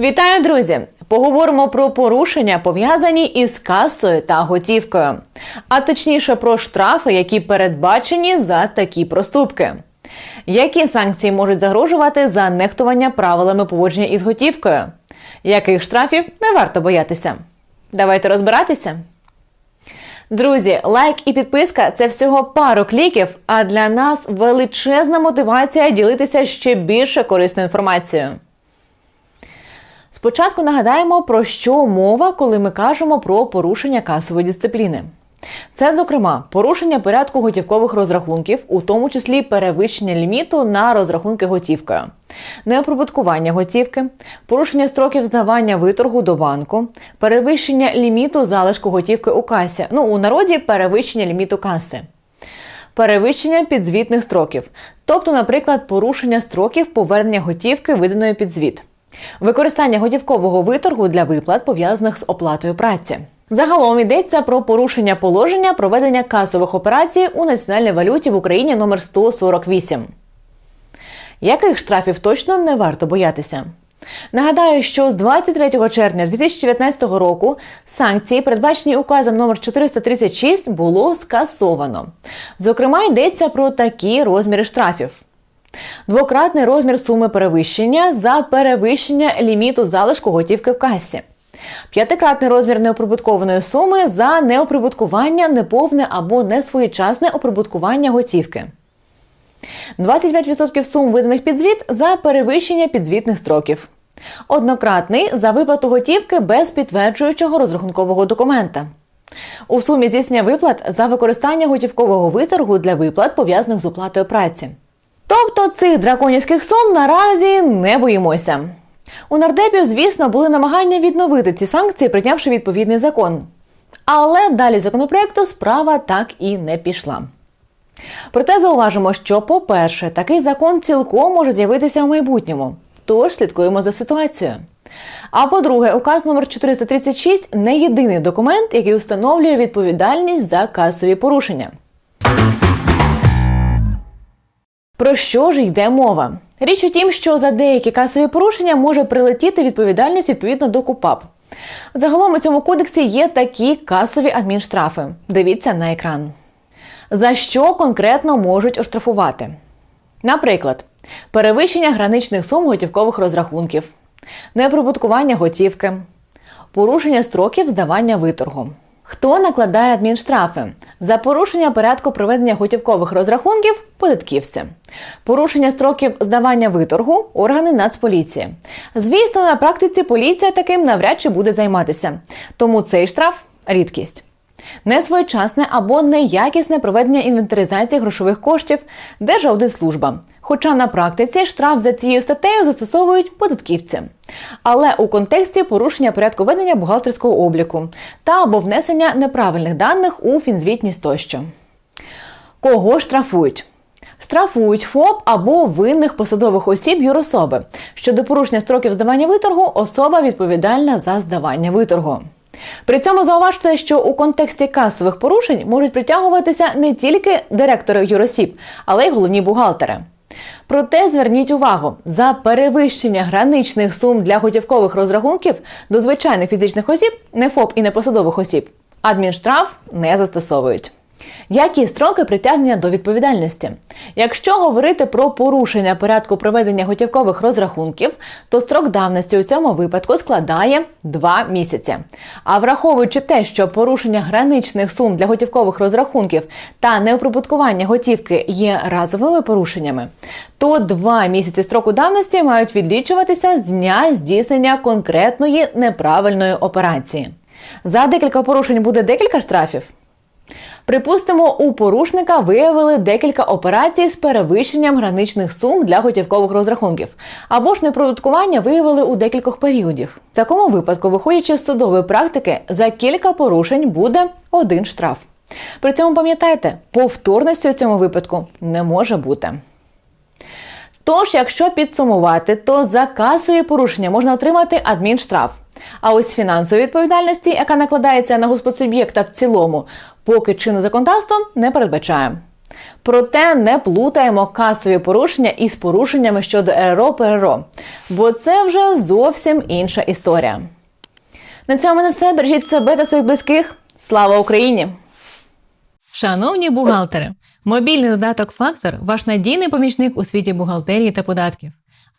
Вітаю, друзі! Поговоримо про порушення, пов'язані із касою та готівкою, а точніше про штрафи, які передбачені за такі проступки. Які санкції можуть загрожувати за нехтування правилами поводження із готівкою? Яких штрафів не варто боятися? Давайте розбиратися. Друзі, лайк і підписка це всього пару кліків. А для нас величезна мотивація ділитися ще більше корисною інформацією. Спочатку нагадаємо, про що мова, коли ми кажемо про порушення касової дисципліни. Це, зокрема, порушення порядку готівкових розрахунків, у тому числі перевищення ліміту на розрахунки готівкою, неоприбуткування готівки, порушення строків здавання виторгу до банку, перевищення ліміту залишку готівки у касі. Ну у народі перевищення ліміту каси. Перевищення підзвітних строків, тобто, наприклад, порушення строків повернення готівки, виданої під звіт. Використання готівкового виторгу для виплат пов'язаних з оплатою праці. Загалом йдеться про порушення положення проведення касових операцій у національній валюті в Україні номер 148. Яких штрафів точно не варто боятися? Нагадаю, що з 23 червня 2019 року санкції, передбачені указом номер 436, було скасовано. Зокрема, йдеться про такі розміри штрафів. Двократний розмір суми перевищення за перевищення ліміту залишку готівки в касі. П'ятикратний розмір неоприбуткованої суми за неоприбуткування, неповне або несвоєчасне оприбуткування готівки. 25% сум виданих під звіт за перевищення підзвітних строків. Однократний за виплату готівки без підтверджуючого розрахункового документа. У сумі здійснення виплат за використання готівкового виторгу для виплат пов'язаних з оплатою праці. Тобто цих драконівських сум наразі не боїмося. У нардепів, звісно, були намагання відновити ці санкції, прийнявши відповідний закон. Але далі законопроекту справа так і не пішла. Проте зауважимо, що, по-перше, такий закон цілком може з'явитися у майбутньому. Тож слідкуємо за ситуацією. А по-друге, указ номер 436 не єдиний документ, який установлює відповідальність за касові порушення. Про що ж йде мова? Річ у тім, що за деякі касові порушення може прилетіти відповідальність відповідно до КУПАП. Загалом у цьому кодексі є такі касові адмінштрафи. Дивіться на екран. За що конкретно можуть оштрафувати? Наприклад, перевищення граничних сум готівкових розрахунків, неприбуткування готівки, порушення строків здавання виторгу. Хто накладає адмінштрафи? За порушення порядку проведення готівкових розрахунків податківці, порушення строків здавання виторгу органи Нацполіції. Звісно, на практиці поліція таким навряд чи буде займатися, тому цей штраф рідкість. Несвоєчасне або неякісне проведення інвентаризації грошових коштів Держаудитслужба. Хоча на практиці штраф за цією статтею застосовують податківці, але у контексті порушення порядку ведення бухгалтерського обліку та або внесення неправильних даних у фінзвітність тощо. Кого штрафують? Штрафують ФОП або винних посадових осіб юрособи. Щодо порушення строків здавання виторгу, особа відповідальна за здавання виторгу. При цьому зауважте, що у контексті касових порушень можуть притягуватися не тільки директори юросіб, але й головні бухгалтери. Проте зверніть увагу, за перевищення граничних сум для готівкових розрахунків до звичайних фізичних осіб, не ФОП і не посадових осіб, адмінштраф не застосовують. Які строки притягнення до відповідальності? Якщо говорити про порушення порядку проведення готівкових розрахунків, то строк давності у цьому випадку складає 2 місяці. А враховуючи те, що порушення граничних сум для готівкових розрахунків та неоприбуткування готівки є разовими порушеннями, то 2 місяці строку давності мають відлічуватися з дня здійснення конкретної неправильної операції. За декілька порушень буде декілька штрафів. Припустимо, у порушника виявили декілька операцій з перевищенням граничних сум для готівкових розрахунків, або ж непродуткування виявили у декількох періодів. В такому випадку, виходячи з судової практики, за кілька порушень буде один штраф. При цьому пам'ятайте, повторності у цьому випадку не може бути. Тож, якщо підсумувати, то за касові порушення можна отримати адмінштраф. А ось фінансової відповідальності, яка накладається на госпосуб'єкта в цілому, поки чинне законодавство не передбачає. Проте не плутаємо касові порушення із порушеннями щодо РРО ПРО, бо це вже зовсім інша історія. На цьому не все. Бережіть себе та своїх близьких. Слава Україні! Шановні бухгалтери, мобільний додаток Фактор ваш надійний помічник у світі бухгалтерії та податків.